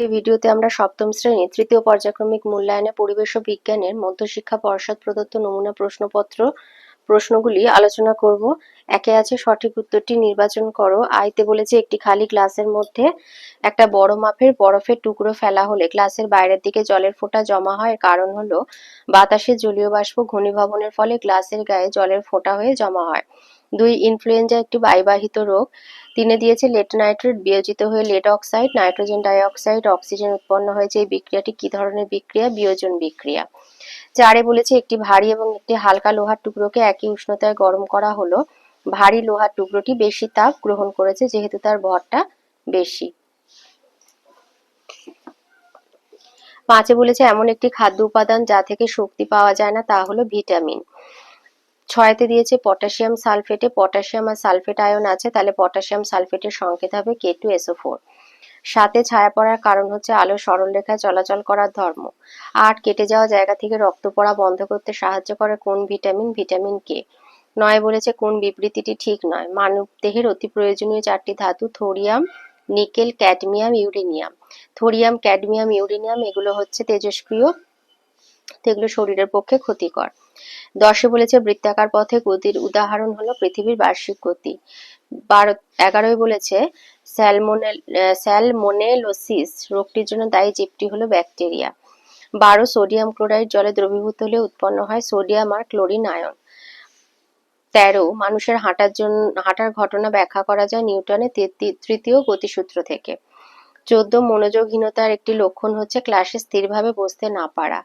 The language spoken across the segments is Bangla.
আজকে ভিডিওতে আমরা সপ্তম শ্রেণির তৃতীয় পর্যায়ক্রমিক মূল্যায়নে পরিবেশ ও বিজ্ঞানের মধ্যশিক্ষা পর্ষদ প্রদত্ত নমুনা প্রশ্নপত্র প্রশ্নগুলি আলোচনা করব। একে আছে সঠিক উত্তরটি, নির্বাচন করো। আইতে বলেছে, একটি খালি গ্লাসের মধ্যে একটা বড় মাপের বরফের টুকরো ফেলা হলে গ্লাসের বাইরের দিকে জলের ফোঁটা জমা হয় কারণ হলো বাতাসে জলীয় বাষ্প ঘনীভবনের ফলে গ্লাসের গায়ে জলের ফোঁটা হয়ে জমা হয়। দুই ইনফ্লুয়েঞ্জা একটি বায়ুবাহিত রোগ। তিনে দিয়েছে লেড নাইট্রেট, বিয়োজিত হয়ে lead oxide, nitrogen dioxide, oxygen উৎপন্ন হয়েছে। এই বিক্রিয়াটি কি ধরনের বিক্রিয়া? বিয়োজন বিক্রিয়া। চারে বলেছে একটি ভারী এবং একটি হালকা লোহার টুকরোকে একই উষ্ণতায় গরম করা হলো। ভারী লোহার টুকরোটি বেশি তাপ গ্রহণ করেছে, যেহেতু তার ভরটা বেশি। পাঁচে বলেছে, এমন একটি খাদ্য উপাদান যা থেকে শক্তি পাওয়া যায় না, তা হলো ভিটামিন। ছয়তে দিয়েছে পটাশিয়াম সালফেটে। পটাশিয়াম আর সালফেট আয়ন আছে, তাহলে পটাশিয়াম সালফেটের সংকেত হবে কে টু এসও ফোর সাথে ছায়া পড়ার কারণ হচ্ছে আলো সরল রেখায় চলাচল করার ধর্ম। আট কেটে যাওয়া জায়গা থেকে রক্ত পড়া বন্ধ করতে সাহায্য করে কোন ভিটামিন ভিটামিন কে নয় বলেছে কোন বিবৃতিটি ঠিক নয়। মানব দেহের অতি প্রয়োজনীয় চারটি ধাতু thorium, nickel, cadmium, uranium. Thorium, cadmium, uranium এগুলো হচ্ছে তেজস্ক্রিয় এগুলো শরীরের পক্ষে ক্ষতিকর। দশে বলেছে, বৃত্তাকার পথে গতির উদাহরণ হলো পৃথিবীর বার্ষিক গতি। বারো, এগারোয় বলেছে, স্যালমোনেল স্যালমোনেলোসিস রোগটির জন্য দায়ী জীবটি হলো ব্যাকটেরিয়া। বারো, সোডিয়াম ক্লোরাইড জলে দ্রবীভূত হলে উৎপন্ন হয় সোডিয়াম আর ক্লোরিন আয়ন। তেরো, মানুষের হাঁটার জন্য, হাঁটার ঘটনা ব্যাখ্যা করা যায় নিউটনের তৃতীয় গতিসূত্র থেকে। চোদ্দ মনোযোগহীনতার একটি লক্ষণ হচ্ছে ক্লাসে স্থিরভাবে বসতে না পারা।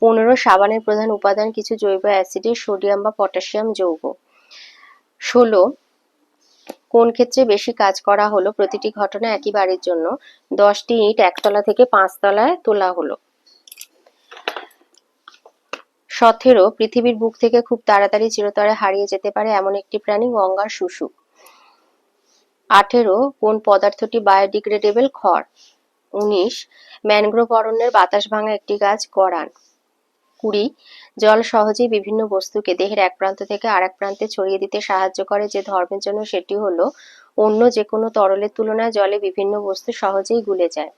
পনেরো, সাবানের প্রধান উপাদান কিছু জৈব অ্যাসিডের সোডিয়াম বা পটাশিয়াম যৌগ। ষোলো, কোন ক্ষেত্রে বেশি কাজ করা হলো? প্রতিটি ঘটনা একই বাড়ির জন্য। দশটি ইট একতলা থেকে পাঁচতলায় তোলা হলো। সতেরো, পৃথিবীর বুক থেকে খুব তাড়াতাড়ি চিরতরে হারিয়ে যেতে পারে এমন একটি প্রাণী, গঙ্গার শুশুক। আঠেরো কোন পদার্থটি বায়োডিগ্রেডেবল খড়? উনিশ ম্যানগ্রোভ অরণ্যের বাতাস ভাঙা একটি গাছ গড়ান। কুড়ি জল সহজেই বিভিন্ন বস্তুকে দেহের এক প্রান্ত থেকে আরেক প্রান্তে ছড়িয়ে দিতে সাহায্য করে যে ধর্মের জন্য সেটি হলো অন্য যে কোনো তরলের তুলনায় জলে বিভিন্ন বস্তু সহজেই গুলে যায়।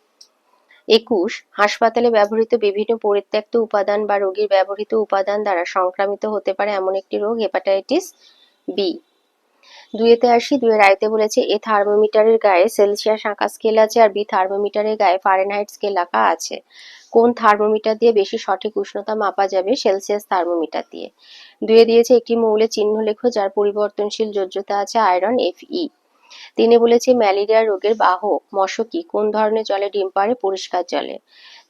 একুশ হাসপাতালে ব্যবহৃত বিভিন্ন পরিত্যক্ত উপাদান বা রোগীর ব্যবহৃত উপাদান দ্বারা সংক্রামিত হতে পারে এমন একটি রোগ, হেপাটাইটিস বি। দুইতে আসি, দুইয়ের আয়তে বলেছে, এ থার্মোমিটারের গায়ে সেলসিয়াস আঁকা স্কেল আছে আর বি থার্মোমিটারের গায়ে ফারেনহাইট স্কেল আঁকা আছে। কোন থার্মোমিটার দিয়ে বেশি সঠিক উষ্ণতা মাপা যাবে সেলসিয়াস থার্মোমিটার দিয়ে? দুয়ে দিয়েছে একটি মৌলে চিহ্ন লেখো যার পরিবর্তনশীল যোজ্যতা আছে আয়রন এফ ই তিনি বলেছে, ম্যালেরিয়া রোগের বাহক, মশকি কোন ধরনের জলে ডিম পারে পরিষ্কার জলে।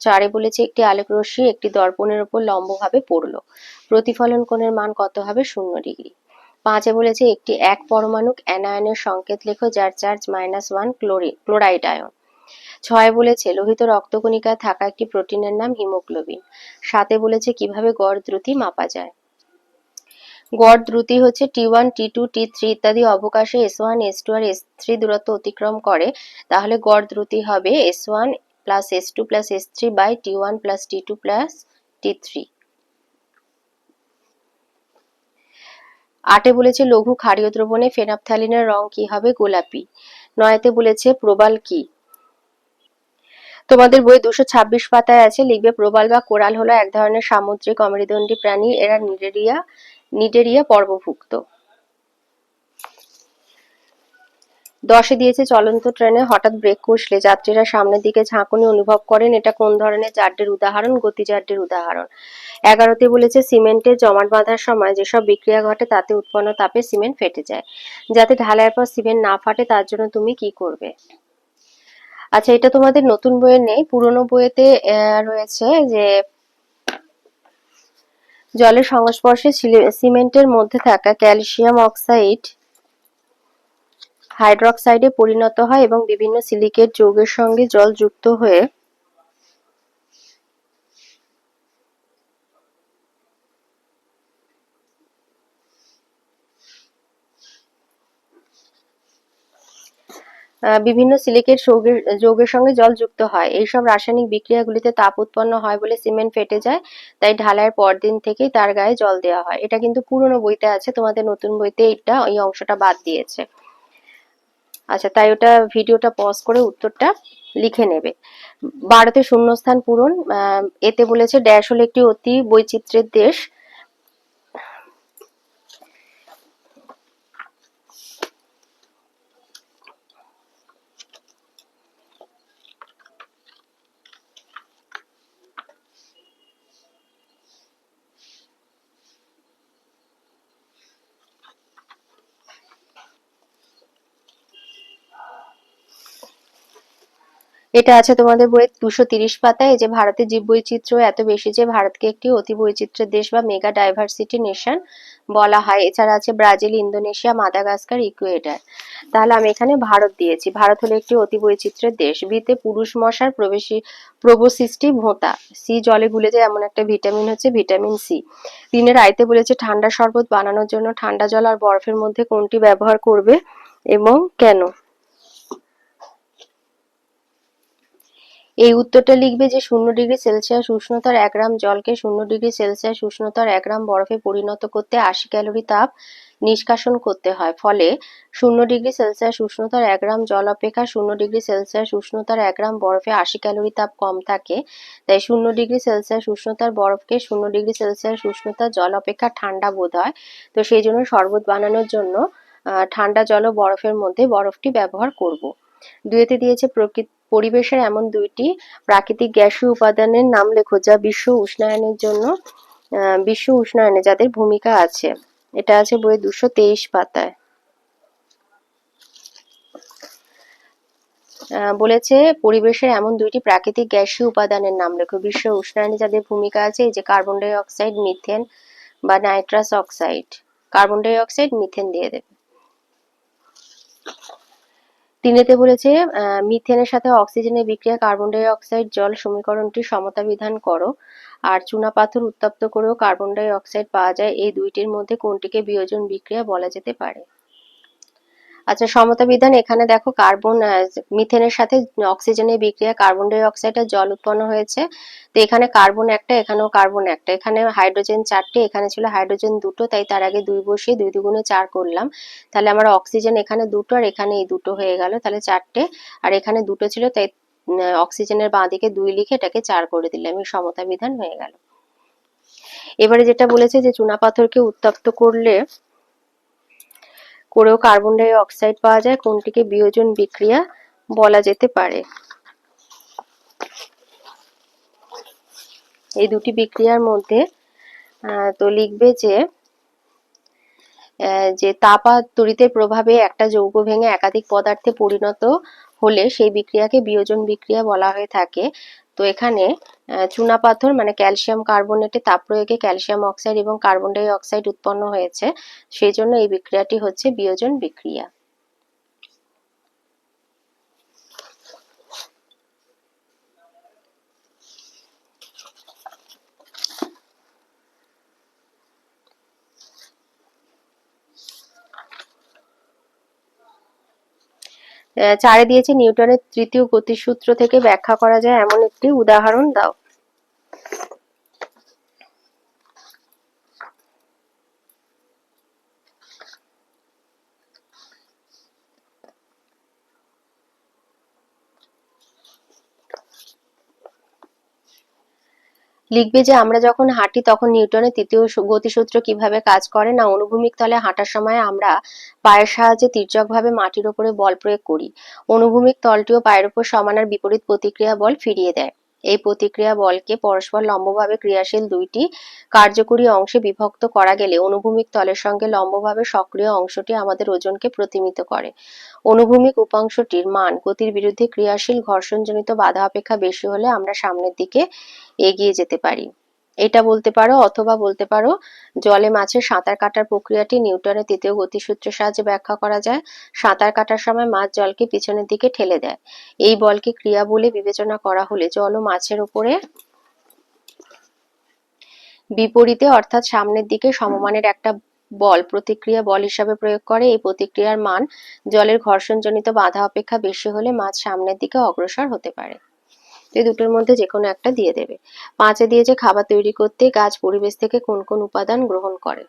চারে বলেছে, একটি আলোক রশ্মি একটি দর্পণের উপর লম্বভাবে পড়ল। প্রতিফলন কোণের মান কত হবে? শূন্য ডিগ্রি। পাঁচে বলেছে একটি এক পরমাণুক অ্যানায়নের সংকেত লেখো যার charge minus one chlorine chloride ion ছয় বলেছে, লোহিত রক্তকণিকায় থাকা একটি প্রোটিনের নাম হিমোগ্লোবিন। সাতে বলেছে, কীভাবে গড় দ্রুতি মাপা যায়? গড় দ্রুতি হচ্ছে T one, T two, T three ইত্যাদি অবকাশে এস ওয়ান, এস টু আর এস থ্রি দূরত্ব অতিক্রম করে। তাহলে গড় দ্রুতি হবে S one plus S two plus S three by T one plus T two plus T three. আটে বলেছে, লঘু ক্ষারীয় দ্রবণে ফেনাপথ্যালিনের রং কি হবে? গোলাপি। নয়তে বলেছে, প্রবাল কি? তোমাদের বই দুশো ছাব্বিশ পাতায় আছে, লিখবে, প্রবাল বা কোরাল হলো এক ধরনের সামুদ্রিক অমেরুদণ্ডী প্রাণী। এরা নিডেরিয়া নিডেরিয়া পর্বভুক্ত। দশে দিয়েছে চলন্ত ট্রেনে হঠাৎ ব্রেক কষলে। যাত্রীরা সামনের দিকে ঝাঁকুনি অনুভব করেন। এটা কোন ধরনের জাড্ডের উদাহরণ? গতি জাড্ডের উদাহরণ। এগারোতে বলেছে সিমেন্টের জমাট বাঁধার সময় যেসব বিক্রিয়া ঘটে তাতে উৎপন্ন তাপে সিমেন্ট ফেটে যায়। যাতে ঢালাইয়ের পর সিমেন্ট না ফাটে, তার জন্য তুমি কি করবে? আচ্ছা এটা তোমাদের নতুন বইয়ে নেই। পুরনো বইয়েতে রয়েছে যে, জলের সংস্পর্শে সিমেন্টের মধ্যে থাকা ক্যালসিয়াম অক্সাইড হাইড্রক্সাইডে পরিণত হয় এবং বিভিন্ন সিলিকেট যৌগের সঙ্গে জল যুক্ত হয়ে বিভিন্ন সিলিকেট যৌগের সঙ্গে জল যুক্ত হয়। এইসব রাসায়নিক বিক্রিয়াগুলিতে তাপ উৎপন্ন হয় বলে সিমেন্ট ফেটে যায়, তাই ঢালাইয়ের পরদিন থেকেই তার গায়ে জল দেওয়া হয়। এটা কিন্তু পুরনো বইতে আছে, তোমাদের নতুন বইতে এটা এই অংশটা বাদ দিয়েছে। আচ্ছা তাই ওটা ভিডিওটা পজ করে উত্তরটা লিখে নেবে। ভারতের শূন্যস্থান পূরণ এতে বলেছে ড্যাশ হলো একটি অতি বৈচিত্র্যের দেশ। এটা আছে তোমাদের বইয়ের দুশো তিরিশ পাতায় যে ভারতের জীববৈচিত্র্য এত বেশি যে ভারতকে একটি অতি বৈচিত্র্যের দেশ বা মেগা ডাইভার্সিটি নেশন বলা হয়। এছাড়া আছে ব্রাজিল, ইন্দোনেশিয়া, মাদাগাস্কার, ইকুয়েডার। তাহলে আমি এখানে ভারত দিয়েছি। ভারত হলো একটি অতি বৈচিত্র্যের দেশ। বিতে পুরুষ মশার প্রবেশী প্রবোসিস্টি ভোঁতা। সি জলে গুলে যায় এমন একটা ভিটামিন হচ্ছে ভিটামিন সি তিনের আইতে বলেছে ঠান্ডা শরবত বানানোর জন্য ঠান্ডা জল আর বরফের মধ্যে কোনটি ব্যবহার করবে এবং কেন? এই উত্তরটা লিখবে যে, শূন্য ডিগ্রি সেলসিয়াস উষ্ণতার এক গ্রাম জলকে শূন্য ডিগ্রি সেলসিয়াস উষ্ণতার এক গ্রাম বরফে পরিণত করতে আশি ক্যালোরি তাপ নিষ্কাশন করতে হয়। ফলে শূন্য ডিগ্রি সেলসিয়াস উষ্ণতার এক গ্রাম জল অপেক্ষা শূন্য ডিগ্রি সেলসিয়াস উষ্ণতার এক গ্রাম বরফে আশি ক্যালোরি তাপ কম থাকে। তাই শূন্য ডিগ্রি সেলসিয়াস উষ্ণতার বরফকে শূন্য ডিগ্রি সেলসিয়াস উষ্ণতার জল অপেক্ষা ঠান্ডা বোধ হয়। তো সেই জন্য শরবত বানানোর জন্য ঠান্ডা জল ও বরফের মধ্যে বরফটি ব্যবহার করব। দুয়েতে দিয়েছে প্রকৃতি পরিবেশের এমন দুইটি প্রাকৃতিক গ্যাসীয় উপাদানের নাম লেখো, যা বিশ্ব উষ্ণায়নের জন্য বিশ্ব উষ্ণায়নে যাদের ভূমিকা আছে। এটা আছে বইয়ের দুশো তেইশ পাতায়। বলেছে, পরিবেশের এমন দুইটি প্রাকৃতিক গ্যাসীয় উপাদানের নাম লেখো, বিশ্ব উষ্ণায়নে যাদের ভূমিকা আছে, এই যে কার্বন ডাই অক্সাইড, মিথেন বা nitrous oxide. Carbon die oxide, methane দিয়ে দেবে। তিনেতে বলেছে মিথেনের সাথে অক্সিজেনের বিক্রিয়া কার্বন ডাই অক্সাইড, জল সমীকরণটি সমতা বিধান করো। আর চুনা পাথর উত্তপ্ত করেও কার্বন ডাই অক্সাইড পাওয়া যায়। এই দুইটির মধ্যে কোনটিকে বিয়োজন বিক্রিয়া বলা যেতে পারে? আচ্ছা সমতা বিধান এখানে দেখো কার্বন মিথেনের সাথে অক্সিজেনের বিক্রিয়া কার্বন ডাই অক্সাইড আর জল উৎপন্ন হয়েছে। তো এখানে কার্বন একটা, এখানেও কার্বন একটা। এখানে হাইড্রোজেন চারটে, এখানে ছিল হাইড্রোজেন দুটো, তাই তার আগে দুই বসিয়ে দুই দুগুণে চার করলাম। তাহলে আমার অক্সিজেন এখানে দুটো আর এখানে এই দুটো হয়ে গেল, তাহলে চারটে। আর এখানে দুটো ছিল, তাই অক্সিজেনের বাঁ দিকে দুই লিখে এটাকে চার করে দিলাম, এই সমতা বিধান হয়ে গেল। এবারে যেটা বলেছে যে চুনাপাথরকে উত্তপ্ত করলে করেও কার্বন ডাই অক্সাইড পাওয়া যায়, কোনটিকে বিয়োজন বিক্রিয়া বলা যেতে পারে। এই দুটি বিক্রিয়ার মধ্যে তো লিখবে যে যে তাপ তড়িতের প্রভাবে একটা যৌগ ভেঙে একাধিক পদার্থে পরিণত হলে সেই বিক্রিয়াকে বিয়োজন বিক্রিয়া বলা হয়ে থাকে। তো এখানে চুনা পাথর মানে ক্যালসিয়াম কার্বনেটে তাপ প্রয়োগে ক্যালসিয়াম অক্সাইড এবং কার্বন ডাই অক্সাইড উৎপন্ন হয়েছে। সেই জন্য এই বিক্রিয়াটি হচ্ছে বিয়োজন বিক্রিয়া। চারে দিয়েছে নিউটনের তৃতীয় গতিসূত্র থেকে ব্যাখ্যা করা যায়। এমন একটি উদাহরণ দাও। লিখবে যে, আমরা যখন হাঁটি তখন নিউটনের তৃতীয় গতিসূত্র কীভাবে কাজ করে? না, অনুভূমিক তলে হাঁটার সময় আমরা পায়ের সাহায্যে তির্যকভাবে মাটির উপরে বল প্রয়োগ করি। অনুভূমিক তলটিও পায়ের উপর সমানার বিপরীত প্রতিক্রিয়া বল ফিরিয়ে দেয়। এই প্রতিক্রিয়া বলকে পরস্পর লম্বভাবে ক্রিয়াশীল দুইটি কার্যকরী অংশে বিভক্ত করা গেলে অনুভূমিক তলের সঙ্গে লম্বভাবে সক্রিয় অংশটি আমাদের ওজনকে প্রতিমিত করে। অনুভূমিক উপাংশটির মান, গতির বিরুদ্ধে ক্রিয়াশীল ঘর্ষণজনিত বাধা অপেক্ষা বেশি হলে আমরা সামনের দিকে এগিয়ে যেতে পারি। এটা বলতে পারো অথবা বলতে পারো, জলে মাছের সাঁতার কাটার প্রক্রিয়াটি নিউটনের তৃতীয় গতিসূত্রের সাহায্যে ব্যাখ্যা করা যায়। সাঁতার কাটার সময় মাছ জলকে পিছনের দিকে ঠেলে দেয়। এই বলকে ক্রিয়া বলে বিবেচনা করা হলে জল ও মাছের উপরে বিপরীতে, অর্থাৎ সামনের দিকে সমমানের একটা বল, প্রতিক্রিয়া বল হিসাবে প্রয়োগ করে। এই প্রতিক্রিয়ার মান জলের ঘর্ষণজনিত বাধা অপেক্ষা বেশি হলে মাছ সামনের দিকে অগ্রসর হতে পারে। এই দুটোর মধ্যে যে কোনো একটা দিয়ে দেবে। পাঁচে দিয়েছে খাবার তৈরি করতে গাছ পরিবেশ থেকে কোন কোন উপাদান গ্রহণ করে।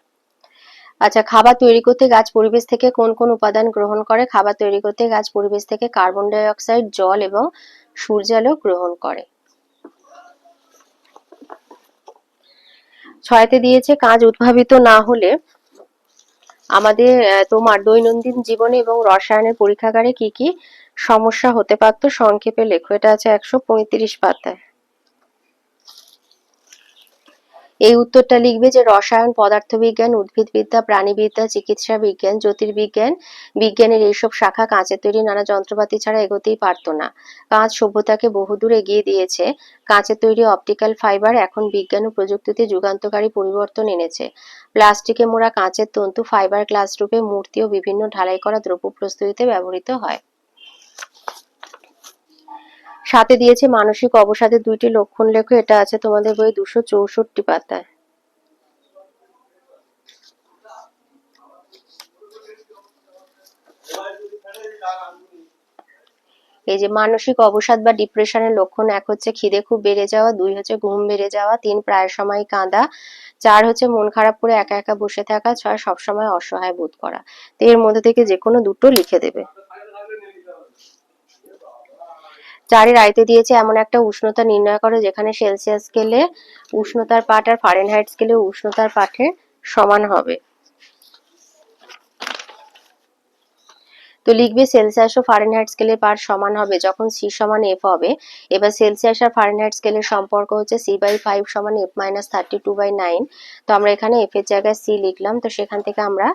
আচ্ছা খাবার তৈরি করতে গাছ পরিবেশ থেকে কোন কোন উপাদান গ্রহণ করে? খাবার তৈরি করতে গাছ পরিবেশ থেকে কার্বন ডাই অক্সাইড জল এবং সূর্যালোক গ্রহণ করে। ছয়তে দিয়েছে, কাজ উদ্ভাবিত না হলে আমাদের তোমার দৈনন্দিন জীবনে এবং রসায়নের পরীক্ষাগারে কি কি সমস্যা হতে পারতো, সংক্ষেপে লেখো, এটা আছে একশো পঁয়ত্রিশ পাতায়। এই উত্তরটা লিখবে যে রসায়ন, পদার্থবিজ্ঞান, উদ্ভিদবিদ্যা, প্রাণীবিদ্যা চিকিৎসা বিজ্ঞান জ্যোতির্বিজ্ঞান, বিজ্ঞানের এইসব শাখা কাঁচের তৈরি নানা যন্ত্রপাতি ছাড়া এগোতেই পারতো না। কাঁচ সভ্যতাকে বহুদূর এগিয়ে দিয়েছে। কাঁচের তৈরি অপটিক্যাল ফাইবার এখন বিজ্ঞান ও প্রযুক্তিতে যুগান্তকারী পরিবর্তন এনেছে। প্লাস্টিকে মোড়া কাঁচের তন্তু ফাইবার গ্লাস রূপে মূর্তি ও বিভিন্ন ঢালাই করা দ্রব্য প্রস্তুতিতে ব্যবহৃত হয়। সাথে দিয়েছে মানসিক অবসাদের দুইটি লক্ষণ লেখো, এটা আছে তোমাদের বই দুশো চৌষট্টি পাতায়। এই যে মানসিক অবসাদ বা ডিপ্রেশনের লক্ষণ, এক হচ্ছে খিদে খুব বেড়ে যাওয়া, দুই হচ্ছে ঘুম বেড়ে যাওয়া, তিন প্রায় সময় কাঁদা, চার হচ্ছে মন খারাপ করে একা একা বসে থাকা, ছয় সবসময় অসহায় বোধ করা। তো এর মধ্যে থেকে যে কোনো দুটো লিখে দেবে। চারের আয়তে দিয়েছে এমন একটা উষ্ণতা নির্ণয় করে যেখানে সেলসিয়াস স্কেলে উষ্ণতার পাঠ আর ফারেনহাইট স্কেলে উষ্ণতার পাঠের সমান হবে। তো লিখবে সেলসিয়াস ও ফারেনহাইট স্কেলের পাঠ সমান হবে, যখন সি সমান এফ হবে। এবার সেলসিয়াস আর ফারেনহাইট স্কেলের সম্পর্ক হচ্ছে সি বাই ফাইভ সমান F minus thirty two by nine. তো আমরা এখানে এফ এর জায়গায় সি লিখলাম, তো সেখান থেকে আমরা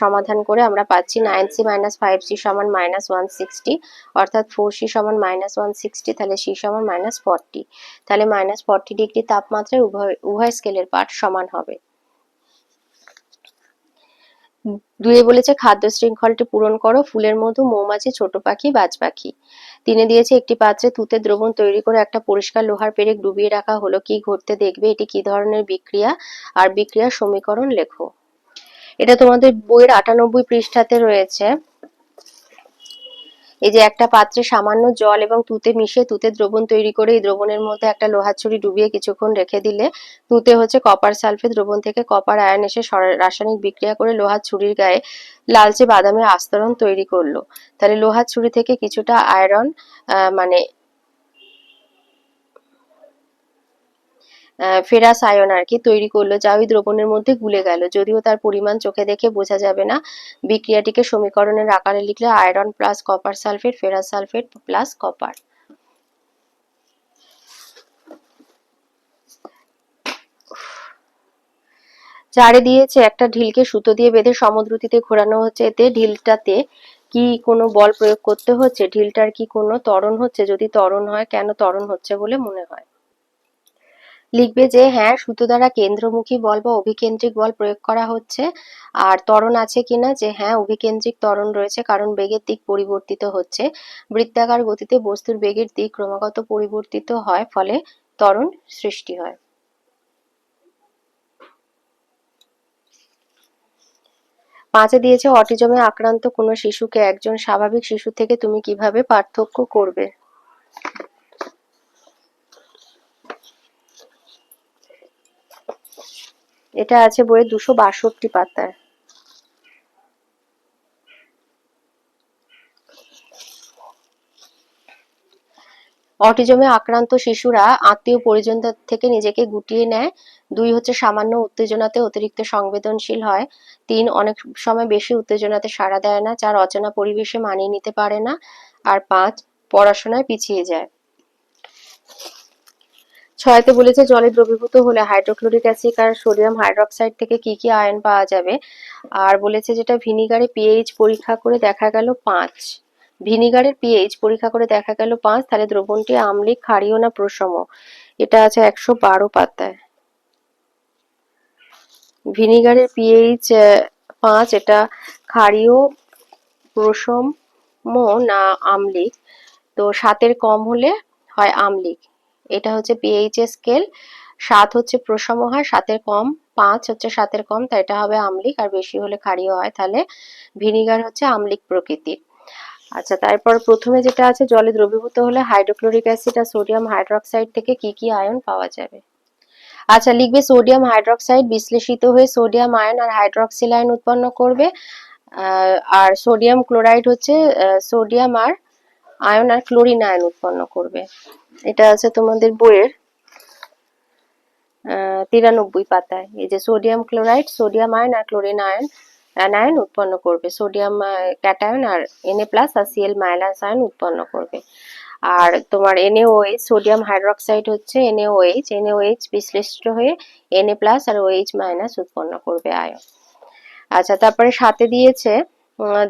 সমাধান করে আমরা পাচ্ছি nine C minus five C সমান মাইনাস ওয়ান সিক্সটি, অর্থাৎ ফোর সি সমান মাইনাস ওয়ান সিক্সটি, তাহলে সি সমান মাইনাস ফর্টি। তাহলে মাইনাস ফর্টি ডিগ্রি তাপমাত্রায় উভয় উভয় স্কেলের পাঠ সমান হবে। দুয়ে বলেছে, খাদ্য শৃঙ্খলটি পূরণ করো, ফুলের মধু, মৌমাছি, ছোট পাখি, বাজ পাখি। তিনে দিয়েছে, একটি পাত্রে তুতে দ্রবণ তৈরি করে একটা পরিষ্কার লোহার পেরেক ডুবিয়ে রাখা হলো, কি ঘটতে দেখবে? এটি কি ধরনের বিক্রিয়া? আর বিক্রিয়ার সমীকরণ লেখো। এটা তোমাদের বইয়ের আটানব্বই পৃষ্ঠাতে রয়েছে। এই যে একটা পাত্রে সামান্য জল এবং তুতে মিশিয়ে তুতে দ্রবণ তৈরি করে এই দ্রবণের মধ্যে একটা লোহার ছুরি ডুবিয়ে কিছুক্ষণ রেখে দিলে তুতে হচ্ছে কপার সালফেট দ্রবণ থেকে কপার আয়ন এসে রাসায়নিক বিক্রিয়া করে লোহার ছুরির গায়ে লালচে বাদামের আস্তরণ তৈরি করল। তাহলে লোহার ছুরি থেকে কিছুটা আয়রন মানে ফেরাস আয়ন আর কি তৈরি করল, যা ওই দ্রবণের মধ্যে গুলে গেল। যদিও তার পরিমাণ চোখে দেখে বোঝা যাবে না, বিক্রিয়াটিকে সমীকরণের আকারে লিখলে iron plus copper sulphate, ferrous sulphate plus copper. চারে দিয়েছে একটা ঢিলকে সুতো দিয়ে বেঁধে সমদ্রুতিতে ঘোরানো হচ্ছে। এতে ঢিলটাতে কি কোনো বল প্রয়োগ করতে হচ্ছে? ঢিলটার কি কোনো ত্বরণ হচ্ছে? যদি ত্বরণ হয়, কেন ত্বরণ হচ্ছে বলে মনে হয়? লিখবে যে হ্যাঁ সুতো দ্বারা কেন্দ্রমুখী বল বা অভিকেন্দ্রিক বল প্রয়োগ করা হচ্ছে। আর ত্বরণ আছে কিনা যে হ্যাঁ অভিকেন্দ্রিক ত্বরণ রয়েছে, কারণ বেগের দিক পরিবর্তিত হচ্ছে। বৃত্তাকার গতিতে বস্তুর বেগের দিক ক্রমাগত পরিবর্তিত হয়, ফলে ত্বরণ সৃষ্টি হয়। পাঁচে দিয়েছে, অটিজমে আক্রান্ত কোনো শিশুকে একজন স্বাভাবিক শিশু থেকে তুমি কীভাবে পার্থক্য করবে? এটা আছে বইয়ের দুশো বাষট্টি পাতায় অটিজমে আক্রান্ত শিশুরা আত্মীয় পরিজনদের থেকে নিজেকে গুটিয়ে নেয়। দুই হচ্ছে সামান্য উত্তেজনাতে অতিরিক্ত সংবেদনশীল হয়। তিন, অনেক সময় বেশি উত্তেজনাতে সাড়া দেয় না চার অচেনা পরিবেশে মানিয়ে নিতে পারে না। আর পাঁচ, পড়াশোনায় পিছিয়ে যায়। ছয়তে বলেছে, জলে দ্রবীভূত হলে হাইড্রোক্লোরিক অ্যাসিড আর সোডিয়াম হাইড্রোক্সাইড থেকে কি কি আয়ন পাওয়া যাবে? আর বলেছে যেটা ভিনিগারে পিএইচ পরীক্ষা করে দেখা গেল পাঁচ। ভিনিগারের পিএইচ পরীক্ষা করে দেখা গেল পাঁচ, তাহলে দ্রবণটি আম্লিক, ক্ষারীয় না প্রসম এটা আছে একশো বারো পাতায়। ভিনিগারের পিএইচ পাঁচ, এটা ক্ষারীয় প্রসম না আম্লিক? তো সাতের কম হলে হয় আম্লিক। এটা হচ্ছে পিএইচ স্কেল সাত হচ্ছে প্রশম হয় সাতের কম, পাঁচ হচ্ছে সাতের কম তাই এটা হবে আম্লিক, আর বেশি হলে ক্ষারীয় হয়, তাহলে ভিনিগার হচ্ছে আম্লিক প্রকৃতির। আচ্ছা তারপর প্রথমে যেটা আছে, জলে দ্রবীভূত হলে হাইড্রোক্লোরিক অ্যাসিড আর সোডিয়াম হাইড্রোক্সাইড থেকে কি কি আয়ন পাওয়া যাবে? আচ্ছা লিখবে সোডিয়াম হাইড্রক্সাইড বিশ্লেষিত হয়ে সোডিয়াম আয়ন আর হাইড্রক্সিল আয়ন উৎপন্ন করবে আর সোডিয়াম ক্লোরাইড হচ্ছে সোডিয়াম আর আয়ন আর ক্লোরিন আয়ন উৎপন্ন করবে। এটা আছে তোমাদের বইয়ের তিরানব্বই পাতায়। এই যে সোডিয়াম ক্লোরাইড, সোডিয়াম আয়ন আর ক্লোরিন আয়ন অ্যানায়ন উৎপন্ন করবে। সোডিয়াম ক্যাটায়ন আর এনএ প্লাস আর সিএল মাইনাস আয়ন উৎপন্ন করবে। আর তোমার এনএওএইচ সোডিয়াম হাইড্রক্সাইড হচ্ছে N A O H N A O H বিশ্লেষিত হয়ে এনএ প্লাস আর ওএইচ মাইনাস উৎপন্ন করবে আয়ন। আচ্ছা তারপরে সাথে দিয়েছে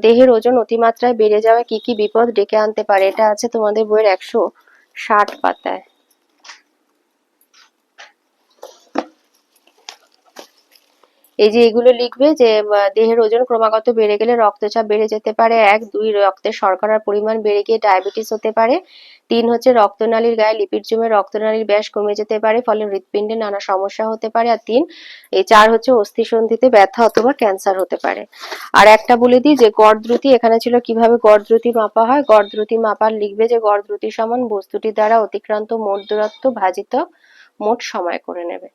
দেহের ওজন অতিমাত্রায় বেড়ে যাওয়া কি কি বিপদ ডেকে আনতে পারে? এটা আছে তোমাদের বইয়ের একশো ষাট পাতায়। এই যে এগুলো লিখবে যে দেহের ওজন ক্রমাগত বেড়ে গেলে রক্তচাপ বেড়ে যেতে পারে। এক, দুই, রক্তের শর্করার পরিমাণ বেড়ে গিয়ে ডায়াবেটিস হতে পারে। তিন, হচ্ছে রক্তনালীর গায়ে লিপিড জমে রক্তনালীর ব্যাস কমে যেতে পারে, ফলে হৃৎপিণ্ডে নানা সমস্যা হতে পারে। আর তিন, এই চার হচ্ছে অস্থিসন্ধিতে ব্যথা অথবা ক্যান্সার হতে পারে। আর একটা বলে দিই যে গড় দ্রুতি এখানে ছিল কীভাবে গড় দ্রুতি মাপা হয়? গড় দ্রুতি মাপার লিখবে যে গড় দ্রুতি সমান বস্তুটি দ্বারা অতিক্রান্ত, মোট দূরত্ব ভাজিত মোট সময় করে নেবে।